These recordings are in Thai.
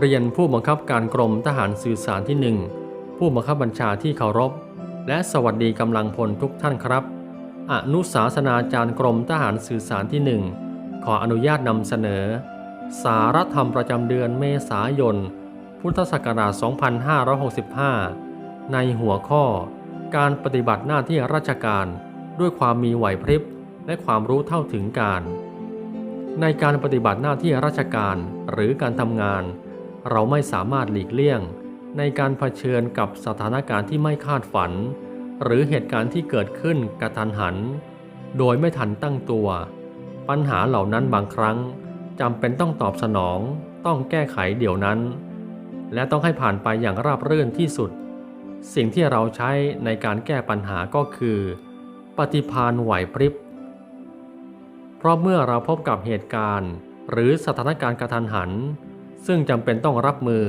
เรียนผู้บังคับการกรมทหารสื่อสารที่หนึ่งผู้บังคับบัญชาที่เคารพ และสวัสดีกำลังพลทุกท่านครับ อนุสาสนาจารย์กรมทหารสื่อสารที่หนึ่งขออนุญาตนำเสนอ สารธรรมประจำเดือนเมษายน พุทธศักราช 2565 ในหัวข้อ การปฏิบัติหน้าที่ราชการด้วยความมีไหวพริบและความรู้เท่าถึงการ ในการปฏิบัติหน้าที่ราชการหรือการทำงาน เราไม่สามารถหลีกเลี่ยง ในการเผชิญกับสถานการณ์ที่ไม่คาดฝัน หรือเหตุการณ์ที่เกิดขึ้นกระทันหัน โดยไม่ทันตั้งตัว ปัญหาเหล่านั้นบางครั้งจำเป็นต้องตอบสนอง ต้องแก้ไขเดี๋ยวนั้น และต้องให้ผ่านไปอย่างราบรื่นที่สุด สิ่งที่เราใช้ในการแก้ปัญหาก็คือ ปฏิภาณไหวพริบ เพราะเมื่อเราพบกับเหตุการณ์ หรือสถานการณ์กระทันหัน ซึ่งจำเป็นต้องรับมือ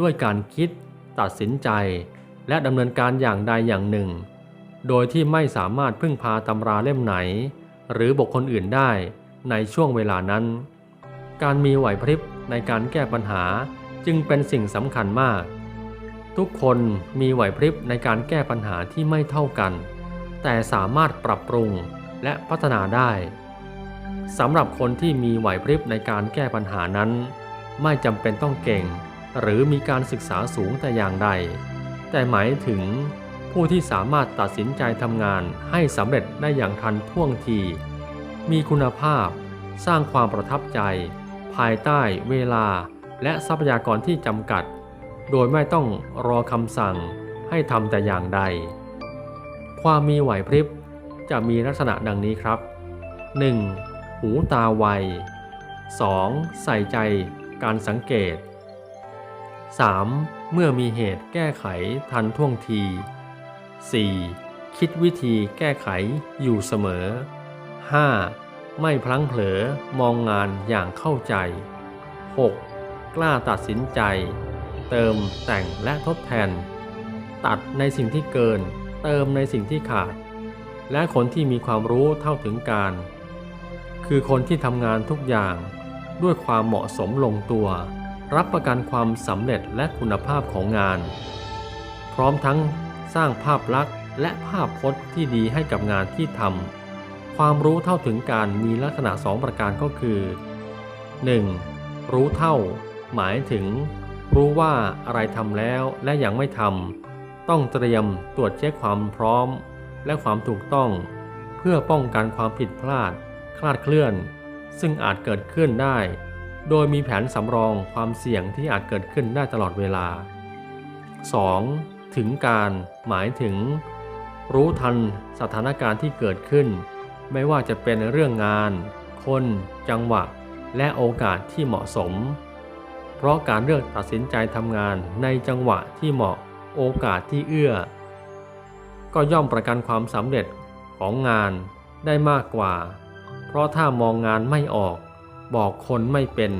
ด้วยการคิด ตัดสินใจ และดำเนินการอย่างใดอย่างหนึ่ง โดยที่ไม่สามารถพึ่งพาตำราเล่มไหน หรือบุคคลอื่นได้ในช่วงเวลานั้น การมีไหวพริบในการแก้ปัญหาจึงเป็นสิ่งสำคัญมาก ทุกคนมีไหวพริบในการแก้ปัญหาที่ไม่เท่ากัน แต่สามารถปรับปรุงและพัฒนาได้สำหรับคนที่มีไหวพริบในการแก้ปัญหานั้น ไม่จำเป็นต้องเก่ง หรือมีการศึกษาสูงแต่อย่างใด แต่หมายถึงผู้ที่สามารถตัดสินใจทำงานให้สำเร็จได้อย่างทันท่วงที มีคุณภาพ สร้างความประทับใจ ภายใต้เวลาและทรัพยากรที่จำกัด โดยไม่ต้องรอคำสั่งให้ทำแต่อย่างใด ความมีไหวพริบจะมีลักษณะดังนี้ครับ 1. หูตาไว 2. ใส่ใจ การสังเกต 3. เมื่อมีเหตุแก้ไขทันท่วงที 4. คิดวิธีแก้ไขอยู่เสมอ 5. ไม่พลั้งเผลอมองงานอย่างเข้าใจ 6. กล้าตัดสินใจ เติมแต่งและทดแทน ตัดในสิ่งที่เกิน เติมในสิ่งที่ขาด และคนที่มีความรู้เท่าถึงการ คือคนที่ทำงานทุกอย่าง ด้วยความเหมาะสมลงตัว รับประกันความสำเร็จและคุณภาพของงาน พร้อมทั้งสร้างภาพลักษณ์และภาพพจน์ที่ดีให้กับงานที่ทำความรู้เท่าถึงการมีลักษณะสองประการก็คือ 1. รู้เท่า หมายถึง รู้ว่าอะไรทำแล้วและยังไม่ทำต้องเตรียมตรวจเช็คความพร้อม และความถูกต้อง เพื่อป้องกันความผิดพลาด คลาดเคลื่อน ซึ่งอาจเกิดขึ้นได้ โดยมีแผนสำรองความเสี่ยงที่อาจเกิดขึ้นได้ตลอดเวลา 2. ถึงการหมายถึง รู้ทันสถานการณ์ที่เกิดขึ้น ไม่ว่าจะเป็นเรื่องงาน คน จังหวะ และโอกาสที่เหมาะสม เพราะการเลือกตัดสินใจทำงานในจังหวะที่เหมาะโอกาสที่เอื้อ ก็ย่อมประกันความสำเร็จของงานได้มากกว่า ราะถ้ามองงานไม่ออก บอกคนไม่เป็น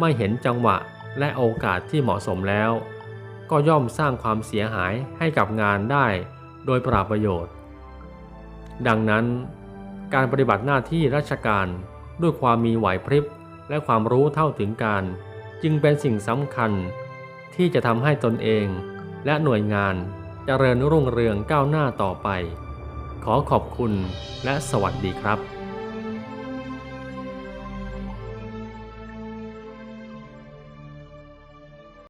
ไม่เห็นจังหวะและโอกาสที่เหมาะสมแล้ว ก็ย่อมสร้างความเสียหายให้กับงานได้โดยปราประโยชน์ ดังนั้น การปฏิบัติหน้าที่ราชการด้วยความมีไหวพริบและความรู้เท่าถึงการ จึงเป็นสิ่งสำคัญ ที่จะทำให้ตนเองและหน่วยงานเจริญรุ่งเรืองก้าวหน้าต่อไป ขอขอบคุณและสวัสดีครับ